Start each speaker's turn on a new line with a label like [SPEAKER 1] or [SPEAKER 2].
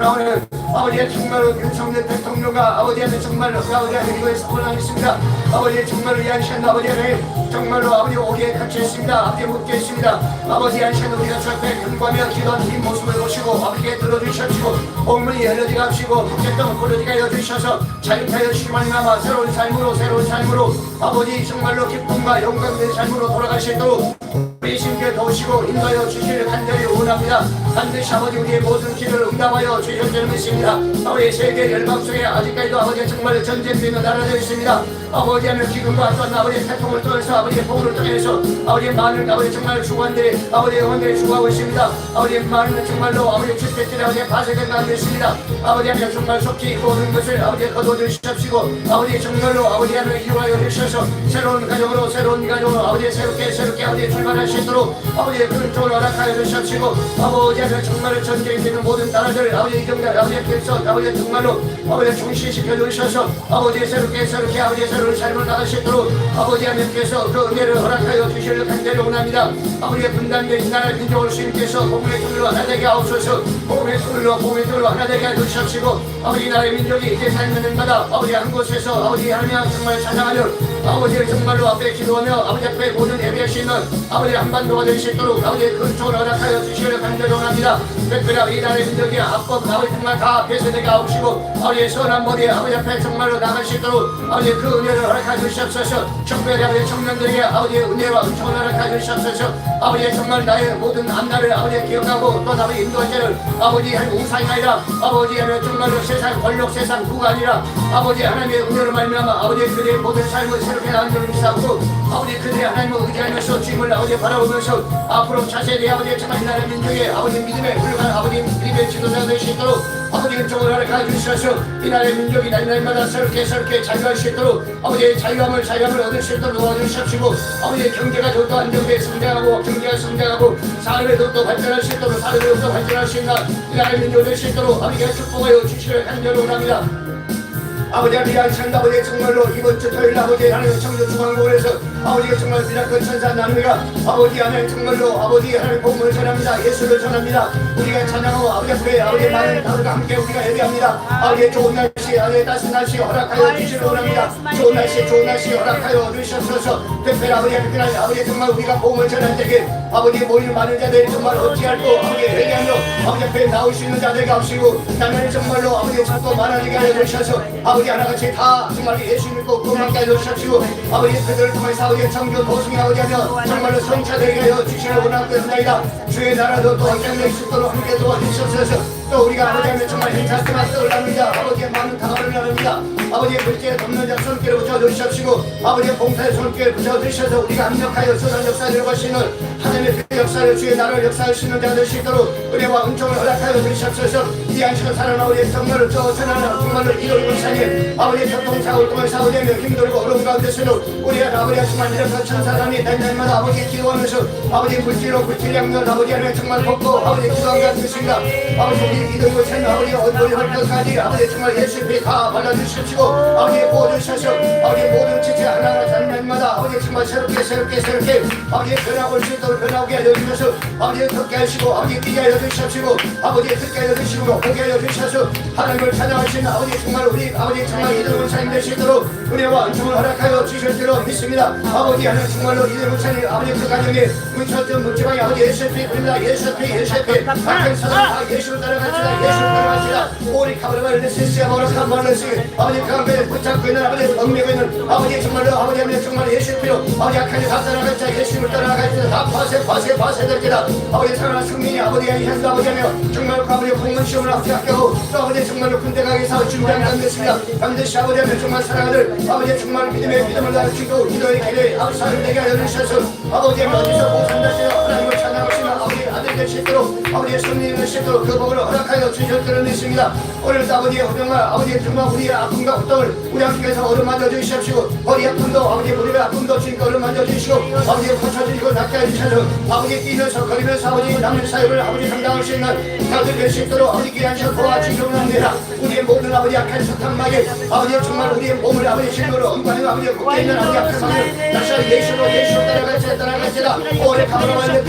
[SPEAKER 1] 나오는 아버지의 정말로 윤석열 대통령과 아버지 하나님 정말로 그 아버지 하나님 이거에 서 원하겠습니다. 아버지의 정말로 양시한 아버지 하나님 정말로 아버지 오기에 갇혀있습니다 아버지 묻게 있습니다 아버지 양시한 우리가 주 앞에 경고하며 기도하는 이 모습을 보시고 아버지께 들어주셔시고 옥문이 열려지가 하시고 북했던 고려지가 여주셔서 자유케 하여 주시만나마 새로운 삶으로 새로운 삶으로 아버지 정말로 기쁨과 영광된 삶으로 돌아가시도록 우리 심께 도우시고 인도하여 주시를 간절히 원합니다. 반드시 아버지 우리의 모든 길을 응답하여 줄 믿습니다. 아버지 세계 열방 속에 아직까지도 아버지 정말 전쟁되는 나라들이 있습니다. 아버지 하늘 기근과 또한 아버지 태통을 통해서 아버지의 복을 통해서 아버지의 많은 아버지 정말 주관들이 아버지의 원들이 주고하고 있습니다. 아버지의 많은 정말로 아버지 주택들이 아버지의 파쇄된 가운데 있습니다. 아버지 하늘 정말 속히 모든 것을 아버지 거둬 주시옵시고 아버지 정말로 아버지 하늘 이루하여 주셔서 새로운 가정으로 새로운 가정으로 아버지 새롭게 새롭게 아버지 출발할 수 있도록 아버지의 큰 쪽을 허락하여 주시옵시고 아버지 하늘 정말 전쟁이 되는 모든 나라들 아버지 이정달 아버지께서 아버지 정말로 아버지 중시시켜 주셔서 아버지 새롭게 새롭게 아버지 새로운 삶을 나갈 수 있도록 아버지 하나님께서 그 은혜를 허락하여 주시를 간절히 원합니다. 아버지의 분단된 이 나라 민족을 주님께서 복음의 통일로 하나 되게 하옵소서. 복음의 복음의 통일로 하나 되게 해주시옵시고 아버지 나라의 민족이 이제 삶는 데마다 아버지 한 곳에서 아버지 하나님 정말 찬양하며 아버지를 정말로 앞에 기도하며 아버지 앞에 모든 예배할 수 있는 아버지 한반도가 될 수 있도록 아버지의 큰 쪽을 허락하여 주시기를 간절히 원합니다. 특별히 이 나라의 민족이 합법 아버지 정말 다 앞에서 되게 하옵시고 아버지의 선한 머리에 아버지 앞에 정말로 나갈 수 있도록 아버지의 그 은혜를 허락하여 주시옵소서. 특별히 아버지 청년들에게 아버지의 은혜와 은총을 허락하여 주시옵소서. 아버지의 정말 나의 모든 앞날을 아버지 기억하고 또 아버지 인도자를 아버지 한 우상이 아니라 아버지 하나님 정말로 세상 권력 세상 부가 아니라 아버지 하나님의 은혜로 말미암아 아버지 그들의 모든 삶을 새롭게 나누는 미사하고 아버지 그들의 하나님을 의지하면서 주님을 아버지 바라보면서 앞으로 차세대 아버지 정말 이 나라 민족의 아버지 믿음의 훌륭한 아버지 믿음의 지도자 될 수 있도록 아버지 은총을 허락하여 주셔서. 이 나라의 민족이 날날마다 새롭게 새롭게 자유할 수 있도록 아버지의 자유함을 자유함을 얻을 수 있도록 도와주시옵시고 아버지의 경제가 더욱더 안정되게 성장하고 경제가 성장하고 사회에 더욱더 발전할 수 있도록 더욱더 발전할 수 있는 이 나라의 민족이 될수 있도록 아버지가 축복하여 주시기를 간절히 원합니다. 아버지 하나님 양찬 아버지 정말로 이번 주 토요일 아버지 하나님 청주 중앙공원에서 아버지가 정말 미라클 천사 나누가 아버지 하나님 정말로 아버지 하나님 복음을 전합니다. 예수를 전합니다. 우리가 찬양하고 아버지 앞에 아버지 많은 다들과 함께 우리가 예배합니다. 아버지 좋은 날씨 아버지 따스한 날씨 허락하여 주시기 원합니다. 좋은 날씨 좋은 날씨 허락하여 주시옵소서. 특별히 아버지 특별히 아버지 정말 우리가 복음을 전할 때에 아버지 모이는 많은 자들이 정말 어찌할고 아버지 회개하며 아버지 앞에 나올 수 있는 자들이 없시고 나는 정말로 아버지 자꾸 많아지게 하여 주셔서 아버지 하나같이 다 정말 예수 믿고 구원받게 하여 주십시오. 아버지 그들을 통해서 아버지 정교 도승이 아버지 하며 정말로 성차되게 하여 주시를 원하옵나이다. 주의 나라도 또 확장될 수 있도록 함께 도와주시옵소서 또 우리가 아버지 하면 정말 행차스가 떠올랍니다. 아버지의 많은 다가를 나눕니다. 아버지의 물질에 돕는 자 손길을 붙여 주시옵시고 아버지의 봉사의 손길을 붙여 주셔서 우리가 합력하여 선한 역사를 이루시는 하나님의 그 역사를 주의 나라를 역사할 수 있는 자될수 있도록 은혜와 은총을 허락하여 주시옵소서. 이 안식을 살아나 우리의 정말을 저 천하나 정말로 이루고 사니 아버지의 교통사고를 통해서 아버지의 힘들고 어려운 가운데서도 우리가 아버지가 정말 이렇게 천사람이 날날마다 아버지 기도하면서 아버지 물질로 물질 양면 아버지 하나님 정말 벗고 아버지 기도하게 하겠습니다 아버지 믿음을 찾는 아버지 얼굴이 헐떡하지 아버지 정말 예수의 피다 발라주십시오 아버지 보여주셔서 아버지 모든 지체 하나하나 날마다 아버지 정말 새롭게 새롭게 새롭게 아버지 변화올 수 있도록 변화오게 하여 주셔서 아버지 듣게 하시고 아버지 뛰게 하여 주시옵시고 아버지 듣게 하여 주시고 보게 하여 주셔서 하나님을 찾아가시는 아버지 정말 우리 아버지 정말 되수 있도록 은혜와 은총을 허락하여 주실 줄로 믿습니다 아버지 하나님 정말로 이름을 차림 아버지 그 가정에 문쳤던 문지방이 아버지 예수의 피입니다 예수의 피 예수의 피 사람 다 예수를 따라갑시다 예수를 따라갑시다 오리 카브라를 내시시아 모라카 말레시. 아버지 가운데 붙잡고 있는 아버지 얽매고 있는 아버지 정말로 아버지 하나님 정말 예수의 피로 아버지 악한 다 따라갑시다 예수를 따라갑시다 다 파세 파세 파세 될지다. 아버지 사랑하는 승민이 아버지의 현수 아버지며 정말 그 아버지 공문 시험을 합격하고 또 아버지 정말로 군대 가기 사업 준비한 감됐습니다 반드시 아버지하며 정말 사랑하는 아버지 정말 믿음의 믿음을 가르치고 기도의 길에 앞서를 내게 하여 주셔서. 아버지의 어디서 공산되시어 하나님을 찬양하시는 아버지 아들 될수 있도록 아버지의 될수 있도록 그 복을 허락하여 줄을 믿습니다 오늘도 아버지의 허병과 아버지의 정말 우리의 아픔과 고통을 우리 함께해서 어루만져 주시옵시고 허리 아픔도 아버지의 무릎의 아픔도 주님께 어루만져 주시고 아버지의 고쳐주시고 낫게 해주셔서 아버지 뛰면서 거리면서 아버지 남는 사역을 아버지 감당할 수 있는 다들 될수 있도록 아버지 귀하셔 도와주시옵 합니다. 우리의 모든 아버지 약한 석탄막에 아버지 정말 우리의 몸을 아버지 실로로 엉망이 아버지 굽게 있는 아버지 약한 마음을 다시 예수로 예수로 따라갈지다 따라갈지다. 오래 가버려